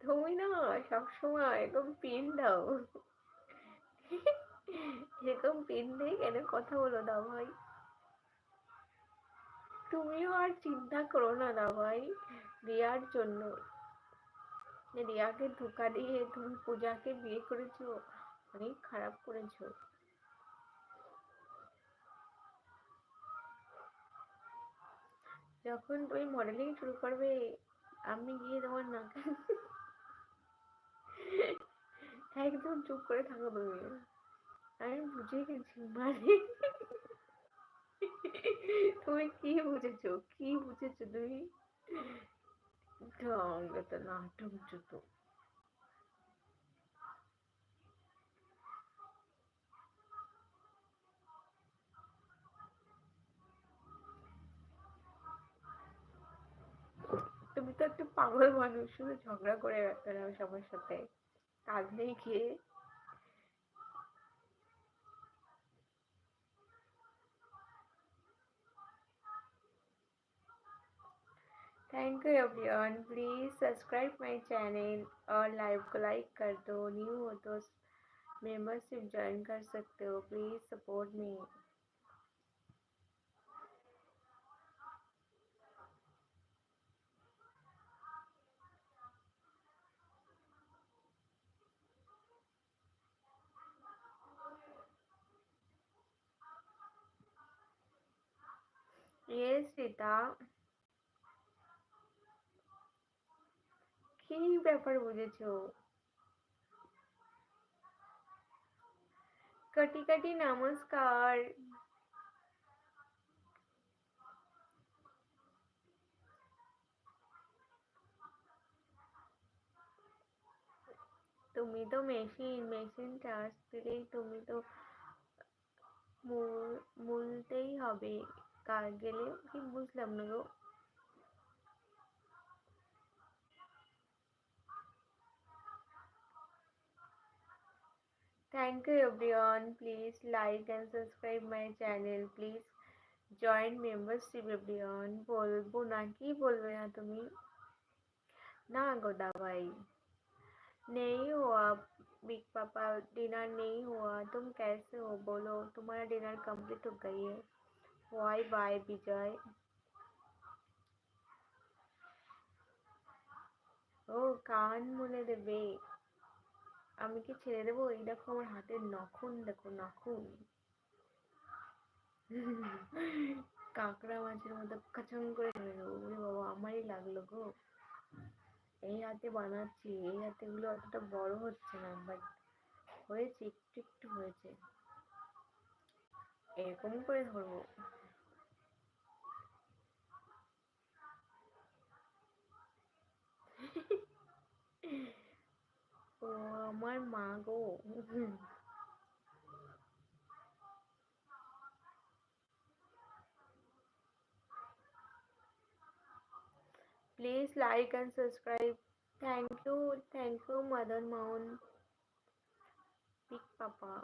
তুমি না সবসময় এরকম পিন দাও। এরকম পিন দিয়ে কেন কথা বলো না ভাই? তুমিও আর চিন্তা করো না না ভাই, রিয়ার জন্য। রিয়াকে ধোকা দিয়ে তুমি পূজাকে বিয়ে করেছ, অনেক খারাপ করেছ। যখন তুমি মডেলিং শুরু করবে আমি গিয়ে তোমার নাকে একদম চুপ করে থাকো তুমি। আমি বুঝে গেছি মানে তুমি কি বুঝেছ? কি বুঝেছ তুমি? নাটক জুতো তো একটা পাগল মানুষ শুধু ঝগড়া করে বেড়াও সবার সাথে কাজ নেই খেয়ে thank you everyone please subscribe my channel और लाइव को लाइक कर दो न्यू हो तो मेंबरशिप ज्वाइन कर सकते हो please support me Yes, Rita. কি ব্যাপার বুঝেছ? কাটি কাটি নমস্কার। তুমি তো মেশিন মেশিন টাচ দিলেই তুমি তো মূলতেই হবে। কার গেলে কি বুঝলাম না গো Thank you everyone. Please like and subscribe my channel. Please join membership everyone. বলবো না কি বলবে না তুমি না गो भाई नहीं हुआ बिग पापा डिनर नहीं हुआ तुम कैसे हो बोलो तुम्हारा डिनर कंप्लीट हो गई है ওয়াই বাই বিজয় ও, কান মনে দেবে। আমি কি ছেড়ে দেবো? এই দেখো আমার হাতের নখুন, দেখো নখুন। কাঁকড়া মাছের মতো কাছং করে ধরে দেবো বলে বাবা, আমারই লাগল গো। এই হাতে বানাচ্ছি, এই হাতে গুলো অতটা বড় হচ্ছে না বাট হয়েছে, একটু একটু হয়েছে। এরকম করে ধরবো। ও আমার মা গো Please like and subscribe. Thank you, thank you, Mother Mound. Big Papa.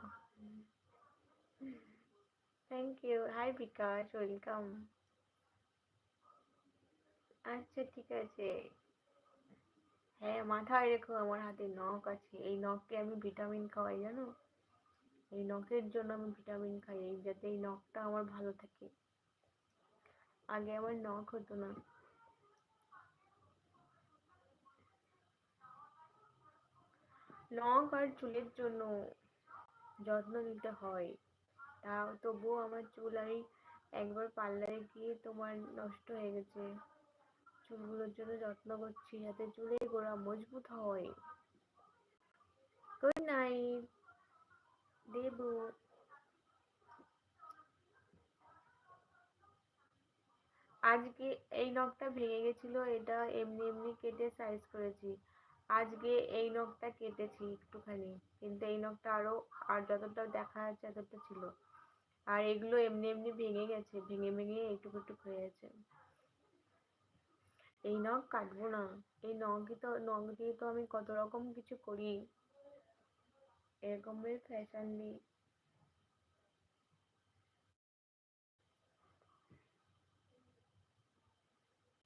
Thank you. Hi, Bikash. Welcome. আচ্ছা ঠিক আছে হ্যাঁ মাথায় রেখো, আমার হাতে নখ আছে। এই নখকে আমি ভিটামিন খাওয়াই, জানো? এই নখের জন্য আমি ভিটামিন খাই, এই যাতে এই নখটা আমার ভালো থাকে। আগে আমার নখ হতো না। নখ আর চুলের জন্য যত্ন নিতে হয়। তাও তবুও আমার চুল আমি একবার পার্লারে গিয়ে তোমার নষ্ট হয়ে গেছে। চুলগুলোর জন্য যত্ন করছি যাতে চুলের গোড়া মজবুত হয়। Good night Debu. আজকে এই নখটা ভেঙে গেছিল, এটা এমনি এমনি কেটে সাইজ করেছি। আজকে এই নখটা কেটেছি একটুখানি, কিন্তু এই নখটা আরও, আর যতটা দেখা যাচ্ছে এতটা ছিল। আর এগুলো এমনি এমনি ভেঙে গেছে, ভেঙে ভেঙে এইটুকু একটু হয়ে গেছে। এই নখ কাটবো না। এই নখই তো, নখ দিয়ে তো আমি কত রকম কিছু করি। এরকমের ফ্যাশন দিই